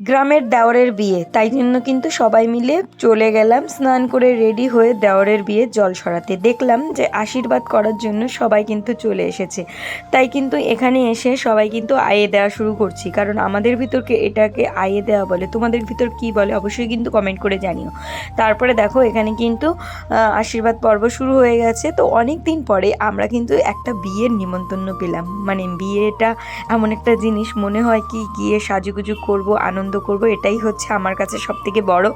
গ্রামের দেওরের বিয়ে। তাই জন্য কিন্তু সবাই মিলে চলে গেলাম, স্নান করে রেডি হয়ে দেওরের বিয়ে জল সরাতে। দেখলাম যে আশীর্বাদ করার জন্য সবাই কিন্তু চলে এসেছে। তাই কিন্তু এখানে এসে সবাই কিন্তু আয়ে দেওয়া শুরু করছি। কারণ আমাদের ভিতরকে এটাকে আয়ে দেওয়া বলে। তোমাদের ভিতর কি বলে অবশ্যই কিন্তু কমেন্ট করে জানিও। তারপরে দেখো এখানে কিন্তু আশীর্বাদ পর্ব শুরু হয়ে গেছে। তো অনেক দিন পরে আমরা কিন্তু একটা বিয়ের নিমন্ত্রণ পেলাম। মানে বিয়েটা এমন একটা জিনিস, মনে হয় কি গিয়ে সাজুগুজু করব, আনন্দ করব, এটাই হচ্ছে আমার কাছে সব থেকে বড়।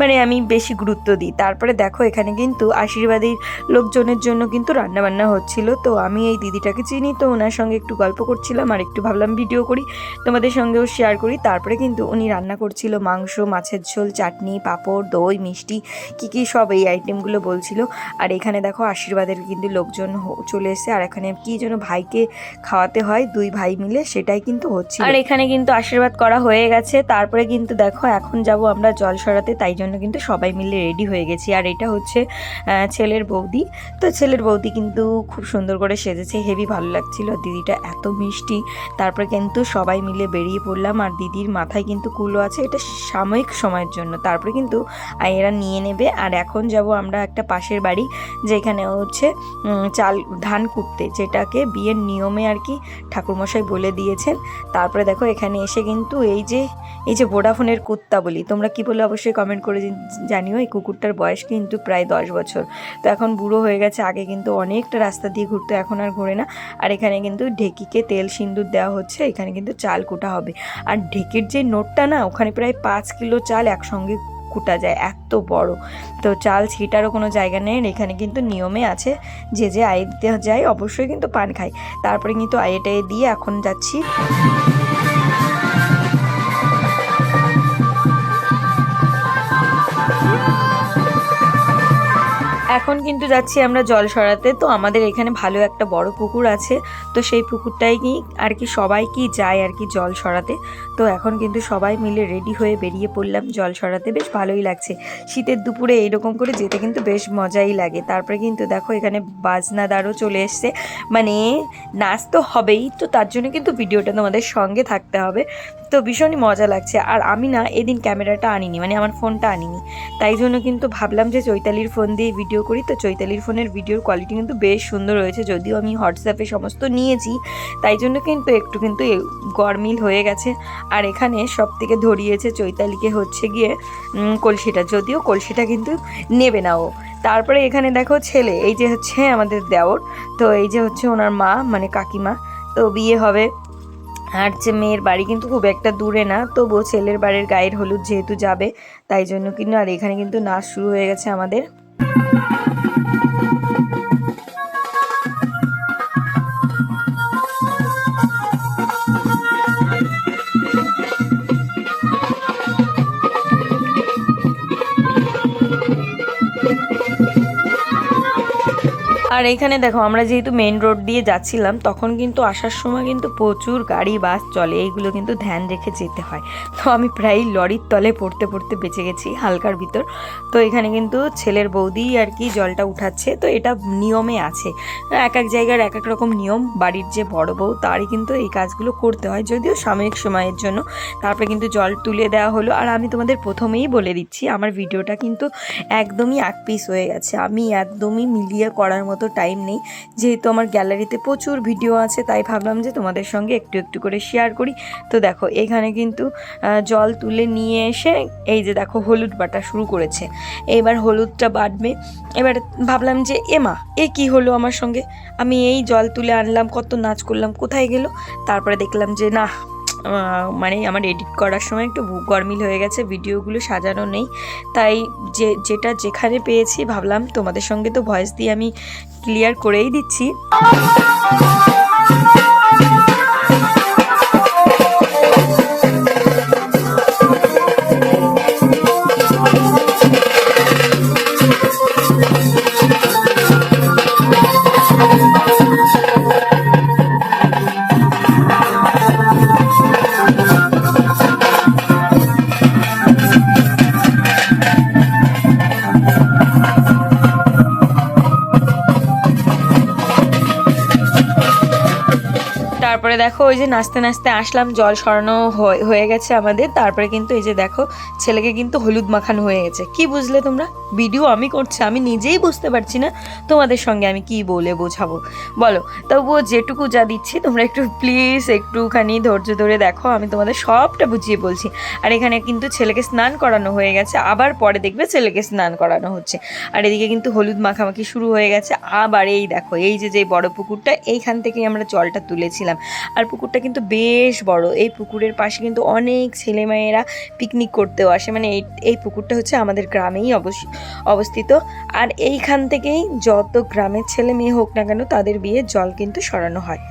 মানে আমি বেশি গুরুত্ব দিই। তারপরে দেখো, এখানে কিন্তু আশীর্বাদী লোকজনের জন্য কিন্তু রান্নাবান্না হচ্ছিল। তো আমি এই দিদিটাকে চিনি, তো ওনার সঙ্গে একটু গল্প করছিলাম আর একটু ভাবলাম ভিডিও করি, তোমাদের সঙ্গেও শেয়ার করি। তারপরে কিন্তু উনি রান্না করছিল মাংস, মাছের ঝোল, চাটনি, পাঁপড়, দই, মিষ্টি, কী কী সব এই আইটেমগুলো বলছিল। আর এখানে দেখো, আশীর্বাদের কিন্তু লোকজন চলে এসে আর এখানে কি যেন ভাইকে খাওয়াতে হয়, দুই ভাই মিলে, সেটাই কিন্তু হচ্ছে আর এখানে কিন্তু আশীর্বাদ করা হয়ে গেছে। তারপরে কিন্তু দেখো, এখন যাব আমরা জল সরাতে, তাই জন্য কিন্তু সবাই মিলে রেডি হয়ে গেছি। আর এটা হচ্ছে ছেলের বৌদি। তো ছেলের বৌদি কিন্তু খুব সুন্দর করে সেজেছে, হেভি ভালো লাগছিল। দিদিটা এত মিষ্টি। তারপরে কিন্তু সবাই মিলে বেরিয়ে পড়লাম। আর দিদির মাথায় কিন্তু কুলো আছে, এটা সাময়িক সময়ের জন্য। তারপরে কিন্তু এরা নিয়ে নেবে। আর এখন যাব আমরা একটা পাশের বাড়ি, যেখানে হচ্ছে চাল ধান কুটতে, যেটাকে বিয়ের নিয়মে আর কি ঠাকুরমশাই বলে দিয়েছেন। তারপরে দেখো, এখানে এসে কিন্তু এই যে এই যে ভোডাফোনের কুত্তা বলি, তোমরা কি বলে অবশ্যই কমেন্ট করে জানিও, এই কুকুরটার বয়স কিন্তু প্রায় দশ বছর। তো এখন বুড়ো হয়ে গেছে, আগে কিন্তু অনেকটা রাস্তা দিয়ে ঘুরতো, এখন আর ঘোরে না। আর এখানে কিন্তু ঢেকিকে তেল সিন্দুর দেওয়া হচ্ছে, এখানে কিন্তু চাল কুটা হবে। আর ঢেকির যে নোটটা না, ওখানে প্রায় পাঁচ কিলো চাল একসঙ্গে কুটা যায়, এত বড়। তো চাল ছিটারও কোনো জায়গা নেই এখানে কিন্তু নিয়মে আছে, যে যে আয়ে দিতে যায়, অবশ্যই কিন্তু পান খায়। তারপরে কিন্তু আয়েটায় দিয়ে এখন যাচ্ছি। এখন কিন্তু যাচ্ছি আমরা জল সরাতে। তো আমাদের এখানে ভালো একটা বড় পুকুর আছে। তো সেই পুকুরটাই কি আর কি সবাই কি যায় আর কি জল সরাতে। তো এখন কিন্তু সবাই মিলে রেডি হয়ে বেরিয়ে পড়লাম জল সরাতে। বেশ ভালোই লাগছে। শীতের দুপুরে এইরকম করে যেতে কিন্তু বেশ মজাই লাগে। তারপরে কিন্তু দেখো এখানে বাজনাদারও চলে এসছে। মানে নাচ তো হবেই। তো তার জন্য কিন্তু ভিডিওটা তোমাদের সঙ্গে থাকতে হবে। তো ভীষণই মজা লাগছে। আর আমি না এদিন ক্যামেরাটা আনিনি মানে আমার ফোনটা আনিনি। তাই জন্য কিন্তু ভাবলাম যে চৈতালির ফোন দিয়ে ভিডিও করি। তো চৈতালির ফোনের ভিডিওর কোয়ালিটি কিন্তু বেশ সুন্দর হয়েছে, যদিও আমি হোয়াটসঅ্যাপে সমস্ত নিয়েছি। তাই জন্য কিন্তু একটু কিন্তু গরমিল হয়ে গেছে। আর এখানে সব থেকে ধরিয়েছে চৈতালিকে হচ্ছে গিয়ে কলসিটা। যদিও কলসিটা কিন্তু নেবে না ও। তারপরে এখানে দেখো ছেলে, এই যে হচ্ছে আমাদের দেওর। তো এই যে হচ্ছে ওনার মা মানে কাকিমা। তো বিয়ে হবে। আর যে মেয়ের বাড়ি কিন্তু খুব একটা দূরে না, তবুও ছেলের বাড়ির গায়ের হলুদ যেহেতু যাবে, তাই জন্য কিন্তু আর এখানে কিন্তু নাচ শুরু হয়ে গেছে আমাদের। আর এখানে দেখো, আমরা যেহেতু মেন রোড দিয়ে যাচ্ছিলাম, তখন কিন্তু আসার সময় কিন্তু প্রচুর গাড়ি, বাস চলে, এইগুলো কিন্তু ধ্যান রেখে যেতে হয়। তো আমি প্রায় লরির তলে পড়তে পড়তে বেঁচে গেছি হালকার ভিতর। তো এখানে কিন্তু ছেলের বৌদি আর কি জলটা উঠাচ্ছে, তো এটা নিয়মে আছে। এক এক জায়গার এক এক রকম নিয়ম, বাড়ির যে বড় বউ তারই কিন্তু এই কাজগুলো করতে হয়, যদিও সাময়িক সময়ের জন্য। তারপরে কিন্তু জল তুলে দেওয়া হলো। আর আমি তোমাদের প্রথমেই বলে দিচ্ছি, আমার ভিডিওটা কিন্তু একদমই এক পিস হয়ে গেছে। আমি একদমই মিলিয়ে করার মতো টাইম নেই। যেহেতু আমার গ্যালারিতে প্রচুর ভিডিও আছে, তাই ভাবলাম যে তোমাদের সঙ্গে একটু একটু করে শেয়ার করি। তো দেখো, এখানে কিন্তু জল তুলে নিয়ে এসে, এই যে দেখো, হলুদ বাটা শুরু করেছে। এবার হলুদটা বাটবে। এবার ভাবলাম যে এমা এ কি হলো আমার সঙ্গে? আমি এই জল তুলে আনলাম, কত নাচ করলাম, কোথায় গেল? তারপরে দেখলাম যে, না মানে আমার এডিট করার সময় একটু গরমিল হয়ে গেছে ভিডিওগুলো সাজানো নেই। তাই যে, যেটা যেখানে পেয়েছি ভাবলাম তোমাদের সঙ্গে তো ভয়েস দিয়ে আমি ক্লিয়ার করেই দিচ্ছি। দেখো, ওই যে নাচতে নাচতে আসলাম, জল সরানো হয়ে- গেছে আমাদের। তারপরে কিন্তু এই যে দেখো, ছেলেকে কিন্তু হলুদ মাখানো হয়ে গেছে। কি বুঝলে তোমরা? ভিডিও আমি করছি, আমি নিজেই বুঝতে পারছি না। তোমাদের সঙ্গে আমি কি বলে বোঝাবো? বলো, তবুও যেটুকু যা দিচ্ছি, তোমরা একটু প্লিজ একটুখানি ধৈর্য ধরে দেখো, আমি তোমাদের সবটা বুঝিয়ে বলছি। আর এখানে কিন্তু ছেলেকে স্নান করানো হয়ে গেছে, আবার পরে দেখবে ছেলেকে স্নান করানো হচ্ছে। আর এদিকে কিন্তু হলুদ মাখামাখি শুরু হয়ে গেছে, আবার এই দেখো, এই যে যে বড় পুকুরটা, এইখান থেকেই আমরা জলটা তুলেছিলাম। আর পুকুরটা কিন্তু বেশ বড়। এই পুকুরের পাশে কিন্তু অনেক ছেলেমেয়েরা পিকনিক করতেও আসে। মানে এই এই পুকুরটা হচ্ছে আমাদের গ্রামেই অবস্থিত। আর এইখান থেকেই যত গ্রামের ছেলে মেয়ে হোক না কেন তাদের বিয়ে জল কিন্তু সরানো হয়।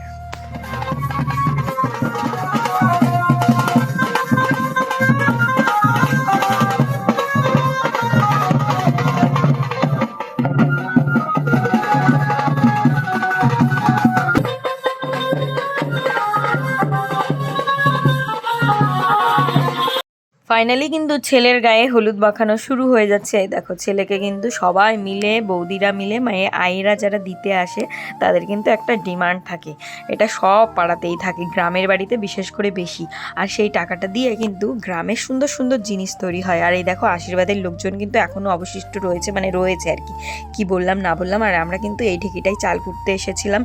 ফাইনালি কিন্তু ছেলের গায়ে হলুদ মাখানো শুরু হয়ে যাচ্ছে। এই দেখো ছেলেকে কিন্তু সবাই মিলে বৌদিরা মিলে মানে আইরা যারা দিতে আসে তাদের কিন্তু একটা ডিমান্ড থাকে। এটা সব পাড়াতেই থাকে গ্রামের বাড়িতে বিশেষ করে বেশি। আর সেই টাকাটা দিয়ে কিন্তু গ্রামের সুন্দর সুন্দর জিনিস তৈরি হয়। আর এই দেখো আশীর্বাদের লোকজন কিন্তু এখনও অবশিষ্ট রয়েছে মানে রয়েছে আর কি। কি বললাম না বললাম আর আমরা কিন্তু এই ঢেকিটাই চাল কুটতে এসেছিলাম।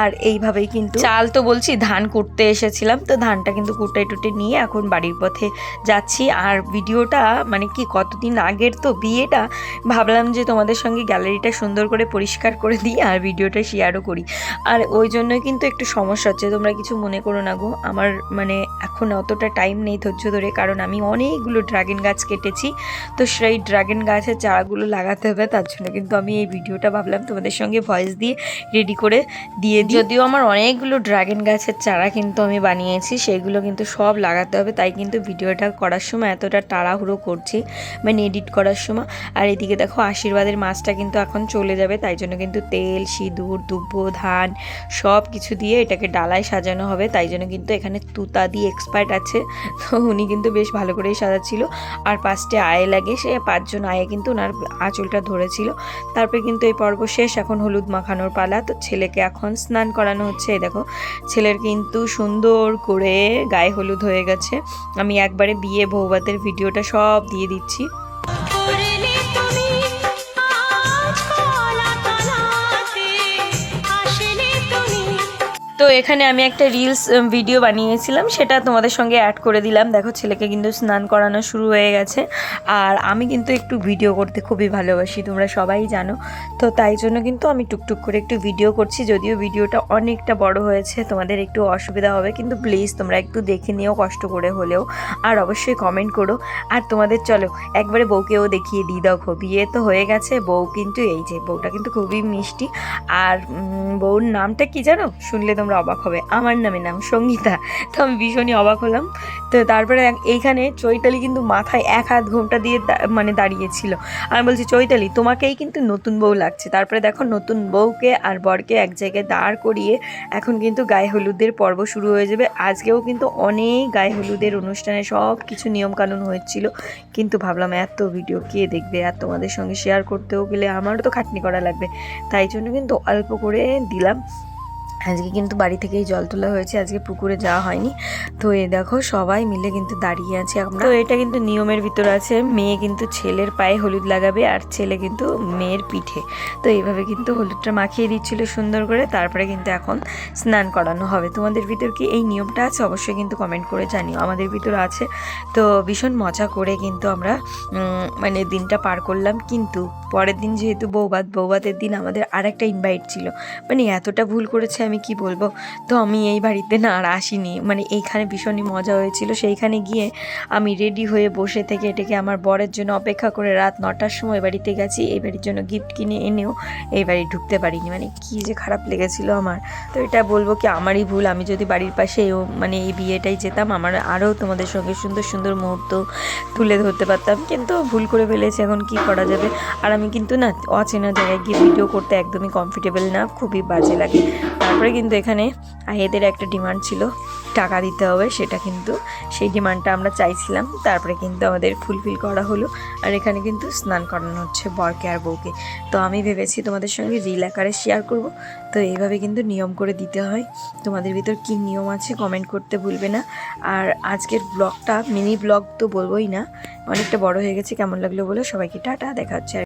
আর এইভাবেই কিন্তু চাল তো বলছি ধান কুটতে এসেছিলাম। তো ধানটা কিন্তু কুটে টুটে নিয়ে এখন বাড়ির পথে যাচ্ছি। আর ভিডিওটা মানে কি, কতদিন আগের তো বিয়েটা, ভাবলাম যে তোমাদের সঙ্গে গ্যালারিটা সুন্দর করে পরিষ্কার করে দিই আর ভিডিওটা শেয়ারও করি। আর ওই জন্যই কিন্তু একটু সমস্যা হচ্ছে, তোমরা কিছু মনে করো না গো, আমার মানে এখন অতটা টাইম নেই ধৈর্য ধরে, কারণ আমি অনেকগুলো ড্রাগন গাছ কেটেছি। তো সেই ড্রাগন গাছের চারাগুলো লাগাতে হবে, তার জন্য কিন্তু আমি এই ভিডিওটা ভাবলাম তোমাদের সঙ্গে ভয়েস দিয়ে রেডি করে দিয়ে দিই। যদিও আমার অনেকগুলো ড্রাগন গাছের চারা কিন্তু আমি বানিয়েছি সেইগুলো কিন্তু সব লাগাতে হবে, তাই কিন্তু ভিডিওটা করার সময় এতটা তাড়াহুড়ো করছি মানে এডিট করার সময়। আর এদিকে দেখো, আশীর্বাদের মাছটা কিন্তু এখন চলে যাবে, তাই জন্য কিন্তু তেল, সিঁদুর দুব্ব ধান সব কিছু দিয়ে এটাকে ডালায় সাজানো হবে, তাই জন্য কিন্তু এখানে তুতা দিয়ে এক্সপার্ট আছে। তো উনি কিন্তু বেশ ভালো করেই সাজাচ্ছিল। আর পাঁচটে আয়ে লাগে, সে পাঁচজন আয়ে কিন্তু ওনার আঁচলটা ধরেছিল। তারপরে কিন্তু এই পর্ব শেষ, এখন হলুদ মাখানোর পালা। তো ছেলেকে এখন স্নান করানো হচ্ছে। এই দেখো, ছেলের কিন্তু সুন্দর করে গায়ে হলুদ হয়ে গেছে। আমি একবারে বিয়ে বৌভাতের ভিডিওটা সব দিয়ে দিচ্ছি। এখানে আমি একটা রিলস ভিডিও বানিয়েছিলাম, সেটা তোমাদের সঙ্গে অ্যাড করে দিলাম। দেখো, ছেলেকে কিন্তু স্নান করানো শুরু হয়ে গেছে। আর আমি কিন্তু একটু ভিডিও করতে খুবই ভালোবাসি, তোমরা সবাই জানো। তো তাই জন্য কিন্তু আমি টুকটুক করে একটু ভিডিও করছি, যদিও ভিডিওটা অনেকটা বড় হয়েছে, তোমাদের একটু অসুবিধা হবে, কিন্তু প্লিজ তোমরা একটু দেখে নিও, কষ্ট করে হলেও। আর অবশ্যই কমেন্ট করো। আর তোমাদের, চলো, একবারে বউকেও দেখিয়ে দিই, দেখো, বিয়ে তো হয়ে গেছে, বউ কিন্তু এই যে, বউটা কিন্তু খুবই মিষ্টি। আর বউর নামটা কি জানো? শুনলে তোমরা অবাক হবে। আমার নামে নাম সঙ্গীতা। তো আমি ভীষণই অবাক হলাম। তো তারপরে এইখানে চৈতালি কিন্তু মাথায় এক হাত ঘোমটা দিয়ে মানে দাঁড়িয়েছিল। আমি বলছি, চৈতালি, তোমাকেই কিন্তু নতুন বউ লাগছে। তারপরে দেখো, নতুন বউকে আর বরকে এক জায়গায় দাঁড় করিয়ে এখন কিন্তু গায়ে হলুদের পর্ব শুরু হয়ে যাবে। আজকেও কিন্তু অনেক গায়ে হলুদের অনুষ্ঠানে সব কিছু নিয়মকানুন হয়েছিল। কিন্তু ভাবলাম, এত ভিডিও কে দেখবে? আর তোমাদের সঙ্গে শেয়ার করতেও গেলে আমারও তো খাটনি করা লাগবে। তাই জন্য কিন্তু অল্প করে দিলাম। আজকে কিন্তু বাড়ি থেকেই জল তোলা হয়েছে, আজকে পুকুরে যাওয়া হয়নি। তো এ দেখো, সবাই মিলে কিন্তু দাঁড়িয়ে আছে আমরা। তো এটা কিন্তু নিয়মের ভিতর আছে, মেয়ে কিন্তু ছেলের পায়ে হলুদ লাগাবে আর ছেলে কিন্তু মেয়ের পিঠে। তো এইভাবে কিন্তু হলুদটা মাখিয়ে দিচ্ছিল সুন্দর করে, তারপরে কিন্তু এখন স্নান করানো হবে। তোমাদের ভিতর কি এই নিয়মটা আছে? অবশ্যই কিন্তু কমেন্ট করে জানিও। আমাদের ভিতর আছে। তো ভীষণ মজা করে কিন্তু আমরা মানে দিনটা পার করলাম। কিন্তু পরের দিন যেহেতু বৌভাত বৌভাতের দিন আমাদের আর একটা ইনভাইট ছিল। মানে এতটা ভুল করেছে আমি কি বলব? তো আমি এই বাড়িতে না আর আসিনি। মানে এইখানে ভীষণই মজা হয়েছিল। সেইখানে গিয়ে আমি রেডি হয়ে বসে থেকে এটাকে আমার বরের জন্য অপেক্ষা করে রাত নটার সময় বাড়িতে গেছি। এই বাড়ির জন্য গিফট কিনে এনেও এই বাড়ি ঢুকতে পারিনি। মানে কি যে খারাপ লেগেছিল আমার। তো এটা বলব কি আমারই ভুল। আমি যদি বাড়ির পাশে মানে এই বিয়েটাই যেতাম, আমার আরও তোমাদের সঙ্গে সুন্দর সুন্দর মুহূর্ত তুলে ধরতে পারতাম। কিন্তু ভুল করে ফেলেছি। এখন কি করা যাবে? আর আমি কিন্তু না অচেনা জায়গায় গিয়ে ভিডিও করতে একদমই কমফর্টেবল না। খুবই বাজে লাগে। তারপরে কিন্তু এখানে আয়েদের একটা ডিমান্ড ছিল, টাকা দিতে হবে সেটা কিন্তু সেই ডিমান্ডটা আমরা চাইছিলাম। তারপরে কিন্তু আমাদের ফুলফিল করা হলো আর এখানে কিন্তু স্নান করানো হচ্ছে বরকে আর বউকে। তো আমি ভেবেছি তোমাদের সঙ্গে রিল আকারে শেয়ার করব। তো এইভাবে কিন্তু নিয়ম করে দিতে হয়। তোমাদের ভিতর কী নিয়ম আছে কমেন্ট করতে ভুলবে না। আর আজকের ব্লগটা মিনি ব্লগ তো বলবোই না, অনেকটা বড় হয়ে গেছে, কেমন লাগল বলে? সবাইকে টাটা, দেখা হচ্ছে